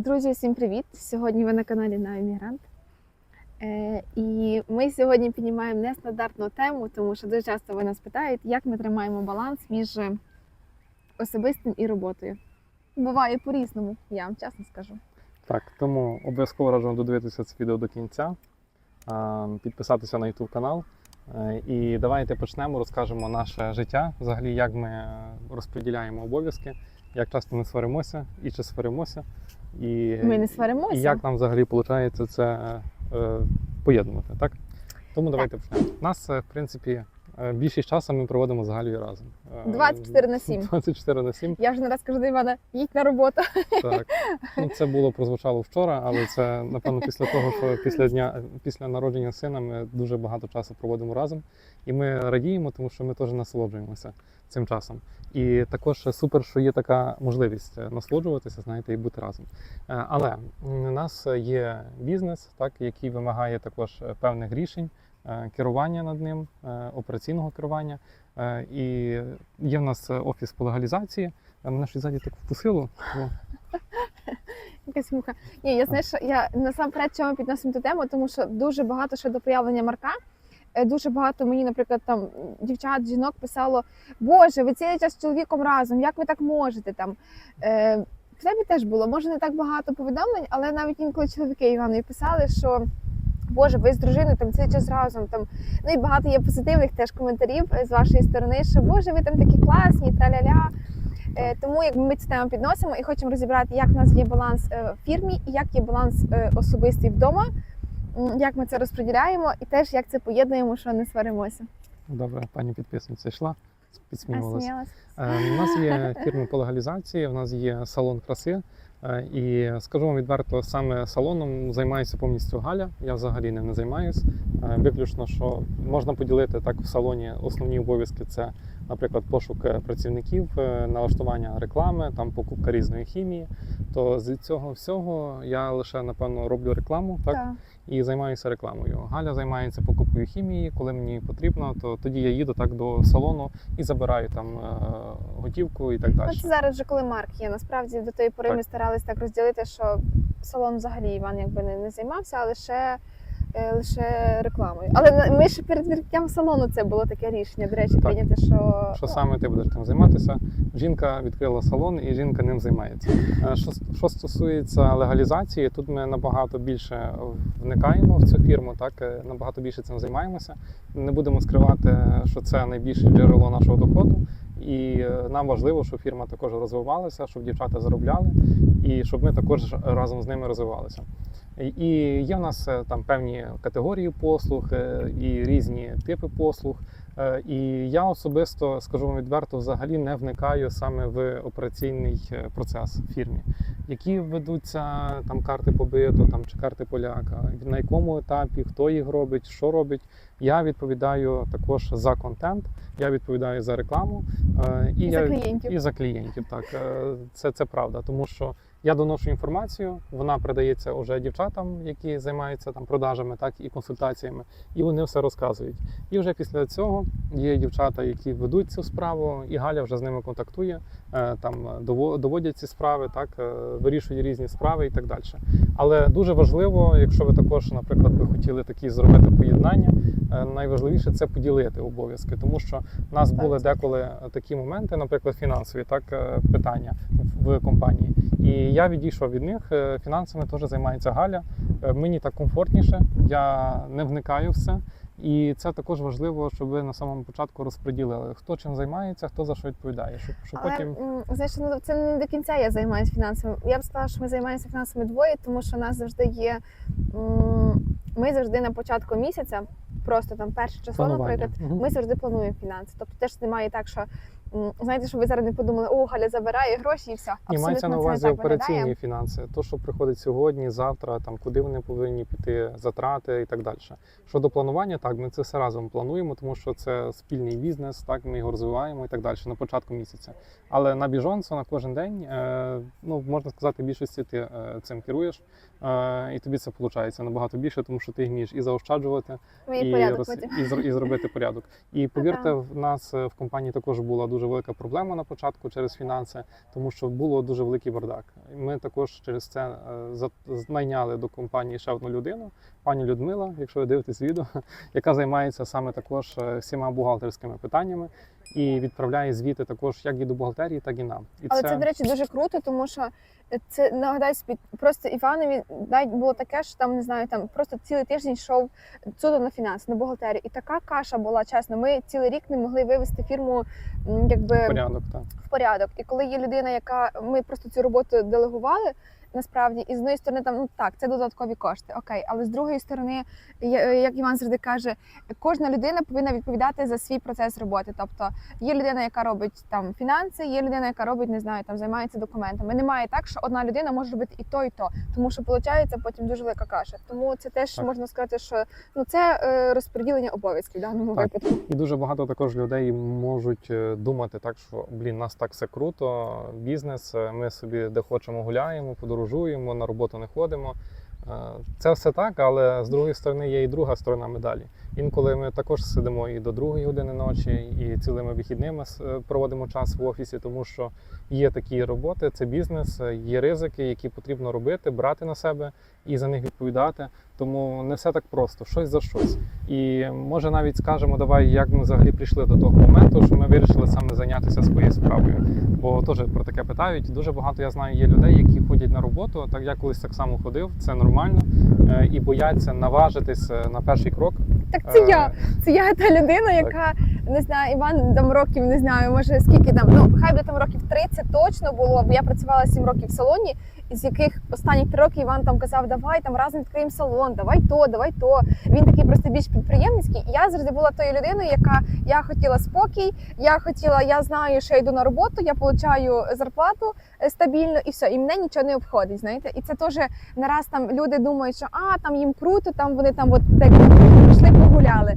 Друзі, всім привіт! Сьогодні ви на каналі на Емігрант. Е, і ми сьогодні піднімаємо нестандартну тему, тому що дуже часто ви нас питають, як ми тримаємо баланс між особистим і роботою. Буває по-різному, я вам чесно скажу. Так, тому обов'язково раджу додивитися це відео до кінця, підписатися на YouTube канал. Е, І давайте почнемо, розкажемо наше життя, взагалі, як ми розподіляємо обов'язки, як часто ми сваримося і чи сваримося, і, Ми не сваримося. і як нам взагалі виходить це е, поєднувати. Так? Тому давайте почнемо. У нас, е, в принципі, е, більшість часу ми проводимо взагалі разом. Е, 24 на 7. 24 на 7. Я вже не раз кажу до Івана, їдь на роботу. Так, ну це було прозвучало вчора, але це напевно після того, що після дня після народження сина ми дуже багато часу проводимо разом, і ми радіємо, тому що ми теж насолоджуємося цим часом. І також супер, що є така можливість е, насолоджуватися, знаєте, і бути разом. Е, Але у нас є бізнес, так який вимагає також е, певних рішень. Керування над ним, операційного керування. І є в нас офіс по легалізації. Мене щось ззаді так вкусило. Якась муха. Ні, я знаєш, я насамперед чому підносимо цю тему, тому що дуже багато ще до появлення Марка. Е, Дуже багато мені, наприклад, там дівчат, жінок писало: Боже, ви цілий час з чоловіком разом, як ви так можете? Там е, в тебе теж було, може не так багато повідомлень, але навіть інколи чоловіки Іванові писали, що Боже, ви з дружиною там цілий час разом. Там ну і багато є позитивних теж коментарів е, з вашої сторони, що Боже, ви там такі класні, траля-ля. Е, Тому якби ми цю тему підносимо і хочемо розібрати, як в нас є баланс в фірмі, і як є баланс особистий вдома, як ми це розподіляємо, і теж як це поєднуємо, що не сваримося. Добре, пані підписниця йшла, підсміювалася. Е, У нас є фірми по легалізації, у нас є салон краси. Е, І скажу вам відверто, саме салоном займається повністю Галя. Я взагалі ним не займаюсь. Е, Виключно, що можна поділити так в салоні основні обов'язки це, наприклад, пошук е, працівників, е, налаштування реклами, там покупка різної хімії. То з цього всього я лише напевно роблю рекламу, так Так. і займаюся рекламою. Галя займається покупкою хімії. Коли мені потрібно, то тоді я їду так до салону і забираю там е, готівку і так далі. це зараз вже коли Марк є. Насправді до тої пори Так. ми старались так розділити, що салон взагалі Іван якби не, не займався, а лише, лише рекламою. Але ми ще перед відкриттям салону це було таке рішення. До речі, прийняти, що, Що саме ти будеш тим займатися? Жінка відкрила салон і жінка ним займається. Е, Що, що стосується легалізації, тут ми набагато більше вникаємо в цю фірму, так е, набагато більше цим займаємося. Не будемо скривати, що це найбільше джерело нашого доходу. І е, нам важливо, щоб фірма також розвивалася, щоб дівчата заробляли, і щоб ми також разом з ними розвивалися. І- І є в нас е, там певні категорії послуг е, і різні типи послуг. Е, І я особисто скажу вам відверто, взагалі не вникаю саме в операційний процес в фірмі, які ведуться там карти побиту, там чи карти поляка, на якому етапі, хто їх робить, що робить. Я відповідаю також за контент, я відповідаю за рекламу е, і за клієнтів. і за клієнтів. Так це, це правда, тому що я доношу інформацію, вона передається уже дівчатам, які займаються там продажами, так і консультаціями, і вони все розказують. І вже після цього є дівчата, які ведуть цю справу, і Галя вже з ними контактує, там доводять ці справи, так е, вирішують різні справи і так далі. Але дуже важливо, якщо ви також, наприклад, би хотіли такі зробити поєднання, е, найважливіше це поділити обов'язки, тому що в нас були деколи такі моменти, наприклад, фінансові так е, питання в компанії. І я відійшов від них. е, Фінансами теж займається Галя. Е, Мені так комфортніше, я не вникаю в все. І це також важливо, щоб ви на самому початку розподілили, хто чим займається, хто за що відповідає. Щоб, щоб Але потім знаєш, ну це не до кінця я займаюся фінансами. Я б сказала, що ми займаємося фінансами двоє, тому що у нас завжди є. Ми завжди на початку місяця, просто там перше число, планування. наприклад, угу. ми завжди плануємо фінанси. Тобто теж немає так, що знаєте, що ви зараз не подумали, о, Галя забирає гроші і все. Ні, мається на увазі операційні виглядає. фінанси, то, що приходить сьогодні, завтра, там куди вони повинні піти, затрати і так далі. Щодо планування, так ми це все разом плануємо, тому що це спільний бізнес, так ми його розвиваємо і так далі на початку місяця. Але на біжонцу на кожен день, е, ну можна сказати, більшості ти е, цим керуєш, е, і тобі це виходить набагато більше, тому що ти вмієш і заощаджувати, і роз- і, і зробити порядок. І повірте, в нас в компанії також була дуже дуже велика проблема на початку через фінанси, тому що було дуже великий бардак. Ми також через це е, за- до компанії ще одну людину, пані Людмила, якщо ви дивитесь відео, яка займається саме також е, всіма бухгалтерськими питаннями і відправляє звіти також як і до бухгалтерії, так і нам. І Але це, до речі, дуже круто, тому що це нагадай собі, просто Іванові навіть було таке, що там не знаю, там просто цілий тиждень йшов суто на фінанси, на бухгалтерію. І така каша була чесно. Ми цілий рік не могли вивести фірму якби порядок. Так. в порядок. І коли є людина, яка ми просто цю роботу делегували. Насправді, і з однієї сторони, там ну так, це додаткові кошти, окей, але з другої сторони, я- як Іван завжди каже, кожна людина повинна відповідати за свій процес роботи. Тобто є людина, яка робить там фінанси, є людина, яка робить, не знаю, там займається документами. Немає так, що одна людина може робити і то, і то, тому що виходить потім дуже велика каша. Тому це теж Так. можна сказати, що ну це е, розподілення обов'язків в даному Так. випадку. І дуже багато також людей можуть е, думати так, що блін, нас так все круто, бізнес, е, ми собі де хочемо гуляємо, подорожуємо, на роботу не ходимо. Е, Це все так, але з другої сторони є і друга сторона медалі. Інколи ми також сидимо і до другої години ночі, і цілими вихідними е, проводимо час в офісі, тому що є такі роботи, це бізнес, е, є ризики, які потрібно робити, брати на себе і за них відповідати. Тому не все так просто, щось за щось. І може навіть скажемо, давай, як ми взагалі прийшли до того моменту, що ми вирішили саме зайнятися своєю справою. Бо теж про таке питають. Дуже багато я знаю є людей, які ходять на роботу. Так я колись так само ходив, це нормально, е, і бояться наважитись е, на перший крок. Так це Е, я. Це я та людина, яка не знаю, Іван там років не знаю, може скільки там. Ну хай би там років 30 точно було, бо я працювала 7 років в салоні, із яких останні 3 роки Іван там казав, давай там разом відкриємо салон, давай то, давай то. Він такий просто більш підприємницький. І я завжди була тою людиною, яка я хотіла спокій, я хотіла, я знаю, що я йду на роботу, я получаю зарплату е, стабільно і все, і мене нічого не обходить. Знаєте, і це теж не раз там люди думають, що а там їм круто, там вони там от так пішли, погуляли.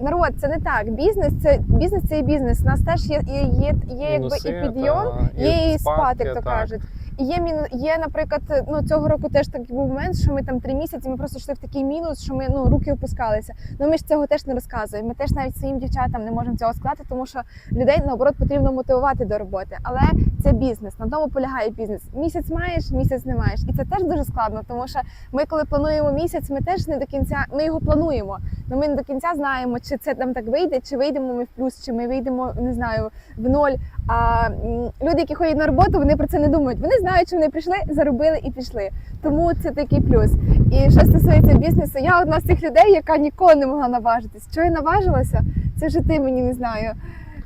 Народ, це не так. Бізнес це бізнес це і бізнес. У нас теж є, є, є, є якби і підйом, є і спад, як то кажуть. Є міну, є, наприклад, ну цього року теж такий був момент, що ми там три місяці. Ми просто йшли в такий мінус, що ми ну руки опускалися. Ну ми ж цього теж не розказуємо. Ми теж навіть своїм дівчатам не можемо цього сказати, тому що людей наоборот потрібно мотивувати до роботи. Але це бізнес. На тому полягає бізнес. Місяць маєш, місяць не маєш, і це теж дуже складно, тому що ми, коли плануємо місяць, ми теж не до кінця. Ми його плануємо. але ми не до кінця знаємо, чи це там так вийде, чи вийдемо ми в плюс, чи ми вийдемо, не знаю, в ноль. А люди, які ходять на роботу, вони про це не думають. Вони знають, що вони прийшли, заробили і пішли. Тому це такий плюс. І що стосується бізнесу, я одна з тих людей, яка ніколи не могла наважитись. Що я наважилася? Це вже ти мені не знаю.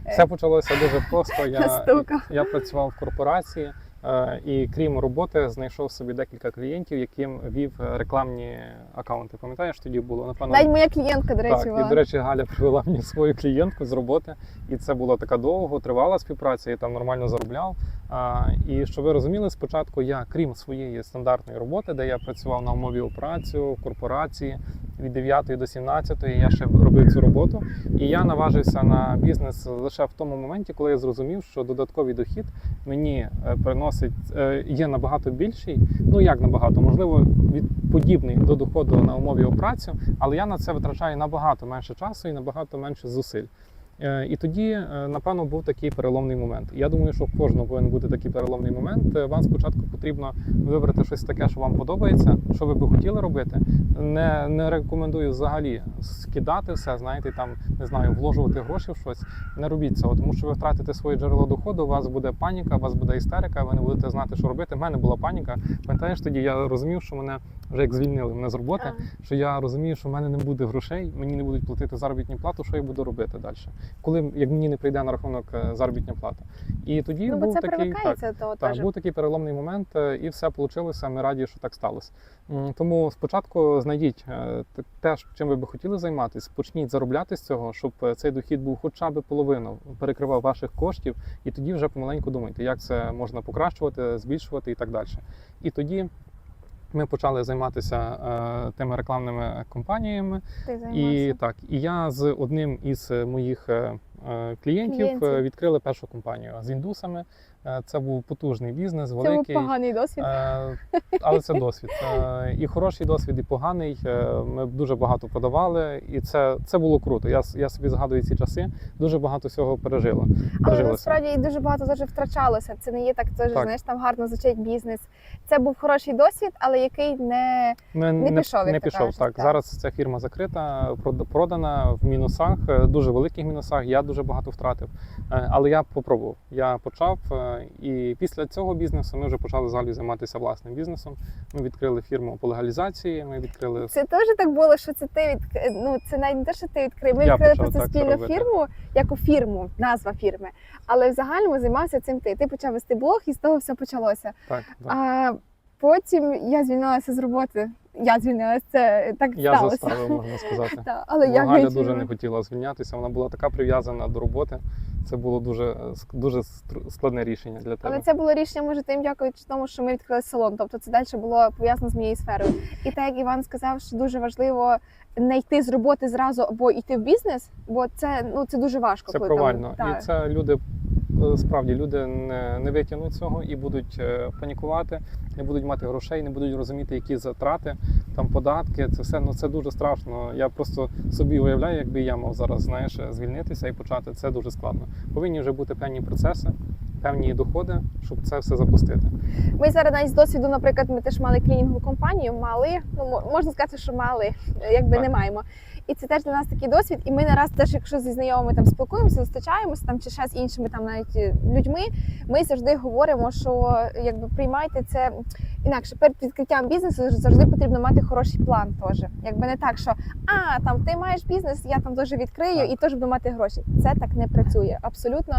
Все почалося дуже просто. Я, я працював в корпорації. Е, І крім роботи, знайшов собі декілька клієнтів, яким вів е, рекламні акаунти. Пам'ятаєш, тоді було напевно Навіть моя клієнтка, до речі, так. І до речі, Галя привела мені свою клієнтку з роботи, і це була така довго тривала співпраця. Я там нормально заробляв. А, і щоб ви розуміли, спочатку я, крім своєї стандартної роботи, де я працював на умові операцію в корпорації від 9 до 17, я ще робив цю роботу. І я наважився на бізнес лише в тому моменті, коли я зрозумів, що додатковий дохід мені е, приносить е, є набагато більший. Ну як набагато, можливо, від подібний до доходу на умові операцію, але я на це витрачаю набагато менше часу і набагато менше зусиль. Е, І тоді, е, напевно, був такий переломний момент. Я думаю, що в кожного повинен бути такий переломний момент. Е, Вам спочатку потрібно вибрати щось таке, що вам подобається, що ви би хотіли робити. Не, не рекомендую взагалі скидати все, знаєте, там не знаю, вложувати гроші в щось. Не робіть цього, тому що ви втратите своє джерело доходу. У вас буде паніка, у вас буде істерика. Ви не будете знати, що робити. У мене була паніка. Пам'ятаєш, тоді я розумів, що мене вже як звільнили мене з роботи що я розумію, що в мене не буде грошей, мені не будуть платити заробітну плату, що я буду робити далі, коли як мені не прийде на рахунок е, заробітня плата. І тоді Ну, бо був це такий так, того так, був такий переломний момент, е, і все вийшло. Ми раді, що так сталося. Тому спочатку знайдіть е, те- чим ви би хотіли займатися, почніть заробляти з цього, щоб цей дохід був хоча б половину, перекривав ваших коштів, і тоді вже помаленьку думайте, як це можна покращувати, збільшувати і так далі. І тоді. Ми почали займатися е, тими рекламними компаніями, Ти і так, і я з одним із моїх е, е, клієнтів, Клієнтів. е, відкрили першу компанію з індусами. Е, Це був потужний бізнес, Це був великий. поганий досвід. Е, Але це досвід. Е, І хороший досвід, і поганий. Ми дуже багато продавали, і це, це було круто. Я, я собі згадую ці часи. Дуже багато всього пережило. Але насправді і дуже багато теж втрачалося. Це не є так, теж, Так. знаєш, там гарно звучить бізнес. Це був хороший досвід, але який не Не, Не пішов, не пішов. кажуть, так. так. зараз ця фірма закрита, прод- продана в мінусах, дуже великих мінусах. Я дуже багато втратив. Але я попробував. Я почав, і після цього бізнесу ми вже почали взагалі займатися власним бізнесом. Ми відкрили фірму по легалізації. Ми відкрили це теж так було, що це ти від ну це навіть не те, що ти відкрив. Ми Я відкрили просто це спільну робити. фірму, як у фірму, назва фірми. Але в загальному займався цим ти. Ти почав вести блог, і з того все почалося. так. так. А потім я звільнилася з роботи. Я звільнилася, це так Я сталося. заставив, можна сказати. Так, але я Галя дуже не хотіла звільнятися. Вона була така прив'язана до роботи. Це було дуже е, дуже складне рішення для тебе. Але це було рішення, може, тим дякуючи тому, що ми відкрили салон. Тобто це далі було пов'язано з моєю сферою. І так як Іван сказав, що дуже важливо не йти з роботи зразу або йти в бізнес, бо це ну це дуже важко. Це коли там- провально. так. І це люди справді люди не, не витягнуть цього і будуть е, панікувати, не будуть мати грошей, не будуть розуміти, які затрати, там податки. Це все ну це дуже страшно. Я просто собі уявляю, якби я мав зараз знаєш звільнитися і почати. Це дуже складно. Повинні вже бути певні процеси, певні доходи, щоб це все запустити. Ми зараз навіть з досвіду, наприклад, ми теж мали клінінгову компанію, мали, ну можна сказати, що мали, е, якби Так. не маємо. І це теж для нас такий досвід. І ми не раз теж, якщо зі знайомими там спілкуємося, зустрічаємося там чи ще з іншими там навіть е, людьми, ми завжди говоримо, що якби приймайте це інакше. Перед відкриттям бізнесу завжди потрібно мати хороший план. Теж якби не так, що а там ти маєш бізнес, я там теж відкрию Так. і теж буду мати гроші. Це так не працює. Абсолютно,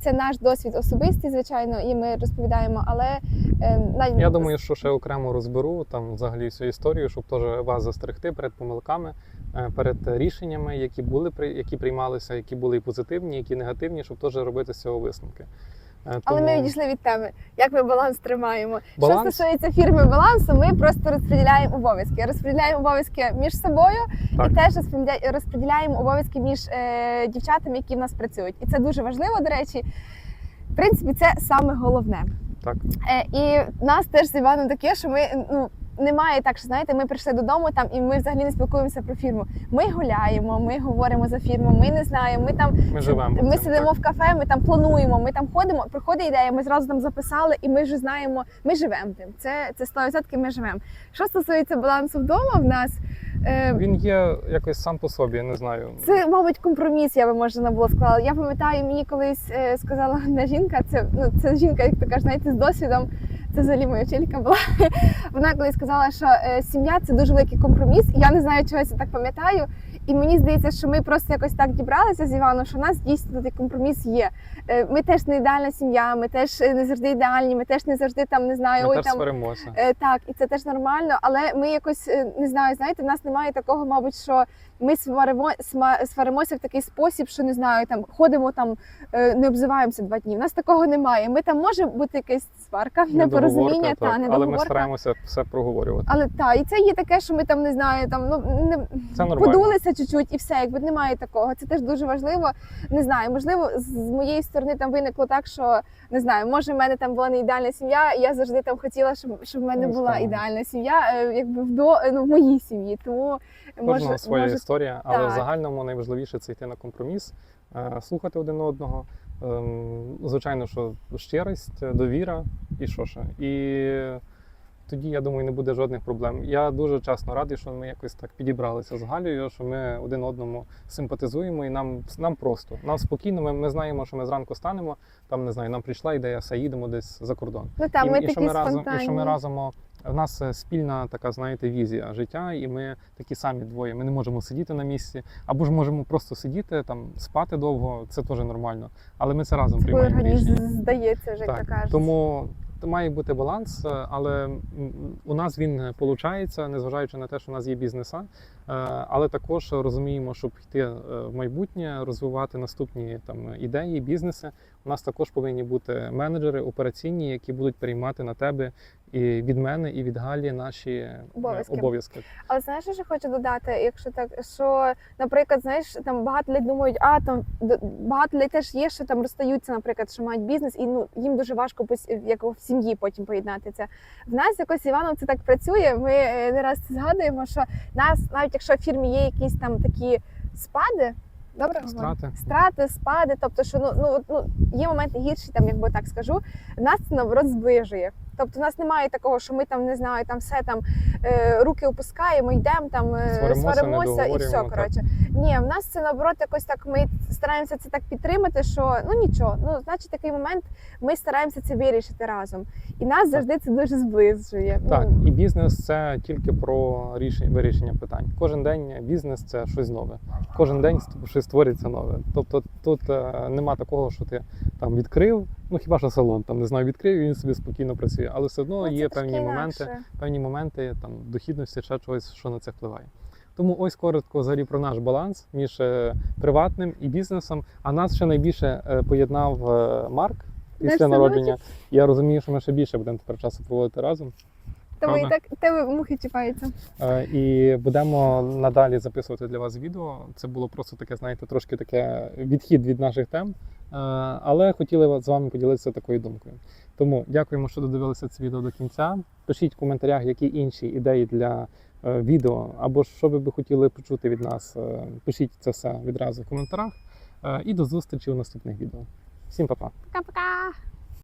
це наш досвід особистий, звичайно, і ми розповідаємо, але е, Я думаю, що ще окремо розберу там взагалі всю історію, щоб теж вас застерегти перед помилками, е, перед рішеннями, які були при- які приймалися, які були і позитивні, які негативні, щоб теж робити з цього висновки. Е, Але ми відійшли від теми. Як ми баланс тримаємо? Баланс? Що стосується фірми балансу, ми просто розподіляємо обов'язки. Розподіляємо обов'язки між собою Так. і теж розподіля- розподіляємо обов'язки між е, дівчатами, які в нас працюють. І це дуже важливо, до речі. В принципі, це саме головне. так. Е, і нас теж з Іваном таке, що ми ну. Немає так, що знаєте, ми прийшли додому там і ми взагалі не спілкуємося про фірму. Ми гуляємо, ми говоримо за фірму, ми не знаємо. Ми там Ми живемо. ми цим, сидимо так. в кафе, ми там плануємо, ми там ходимо, приходить ідея, ми зразу там записали, і ми вже знаємо, ми живемо тим. Це, це 100% ми живемо. Що стосується балансу вдома, в нас е, Він є якось сам по собі, я не знаю. це, мабуть, компроміс, я би можна було сказала. Я пам'ятаю, мені колись е, сказала одна жінка, це ну це жінка, як то кажуть, знаєте, з досвідом. Це взагалі моя вчителька була. Вона колись сказала, що е, сім'я це дуже великий компроміс. І я не знаю, чого я це так пам'ятаю. І мені здається, що ми просто якось так дібралися з Іваном, що у нас дійсно такий компроміс є. Е, Ми теж не ідеальна сім'я, ми теж е, не завжди ідеальні, ми теж не завжди там не знаю, Ми ой теж там сваримося. Так, і це теж нормально, але ми якось не знаю, знаєте, в нас немає такого, мабуть, що ми сваримо, сма- сваримося в такий спосіб, що не знаю, там ходимо там, е, не обзиваємося два дні. У нас такого немає. Ми там може бути якась сварка, непорозуміння, та так. але ми стараємося все проговорювати. Але та, і це є таке, що ми там не знаю, там ну не Це подулися чуть-чуть і все, якби немає такого. Це теж дуже важливо. Не знаю, можливо, з моєї сторони там виникло так, що не знаю, може в мене там була не ідеальна сім'я. і Я завжди там хотіла, щоб, щоб в мене Ну, була ідеальна сім'я, е, якби в до ну, в моїй сім'ї. Тому Кожного може, своя може історія, але в загальному найважливіше це йти на компроміс, е, слухати один одного. Ем, Звичайно, що щирість, довіра і що ще. І тоді, я думаю, не буде жодних проблем. Я дуже чесно радий, що ми якось так підібралися з Галею, що ми один одному симпатизуємо, і нам, нам просто, нам спокійно. Ми, ми знаємо, що ми зранку станемо. Там не знаю, нам прийшла ідея, все їдемо десь за кордон ну там і, ми і, що ми разом, і що ми разом. У нас е, спільна така, знаєте, візія життя, і ми такі самі двоє. Ми не можемо сидіти на місці, або ж можемо просто сидіти там, спати довго. Це теж нормально. Але ми це разом Коли приймаємо організм рішення. здається, вже як Так, то кажуть. тому має бути баланс, е, але у нас він виходить, незважаючи на те, що у нас є бізнеса. Але також розуміємо, щоб йти е, в майбутнє, розвивати наступні там ідеї, бізнеси. У нас також повинні бути менеджери операційні, які будуть приймати на тебе і від мене, і від Галі наші е, Обов'язки. обов'язки. Але знаєш, що ще хочу додати, якщо так, що, наприклад, знаєш, там багато людей думають, а там багато людей теж є, що там розстаються, наприклад, що мають бізнес, і ну їм дуже важко як в сім'ї потім поєднати це. В нас якось Іваном це так працює. Ми е, не раз це згадуємо, що нас, навіть якщо в фірмі є якісь там такі спади. Добре? Страти. страти, спади. Тобто, що ну, ну, ну є моменти гірші, там якби так скажу. Нас це наоборот зближує. Тобто, у нас немає такого, що ми там не знаю, там все там е, руки опускаємо, йдемо там, е, Сваримося, сваримося і все. Коротше, ні, в нас це наоборот якось так. Ми стараємося це так підтримати, що ну нічого. Ну, значить, такий момент ми стараємося це вирішити разом. І нас завжди це дуже зближує. Так, Ну, і бізнес це тільки про рішення вирішення питань. Кожен день бізнес це щось нове. Кожен день щось створюється нове. Тобто тут е, нема такого, що ти там відкрив. Ну хіба що салон там не знаю, відкрив і він собі спокійно працює. Але все одно ну, є певні моменти, інакше. певні моменти там дохідності, ще чогось, що на це впливає. Тому ось коротко взагалі про наш баланс між е, приватним і бізнесом. А нас ще найбільше е, поєднав е, Марк після народження. Я розумію, що ми ще більше будемо тепер часу проводити разом. Тому і так тебе мухи чіпаються. Е, І будемо надалі записувати для вас відео. Це було просто таке, знаєте, трошки таке відхід від наших тем. Е, Але хотіли з вами поділитися такою думкою. Тому дякуємо, що додивилися це відео до кінця. Пишіть в коментарях, які інші ідеї для е, відео, або що ви би хотіли почути від нас. Е, Пишіть це все відразу в коментарях. І до зустрічі у наступних відео. Всім па-па! Пока-пока!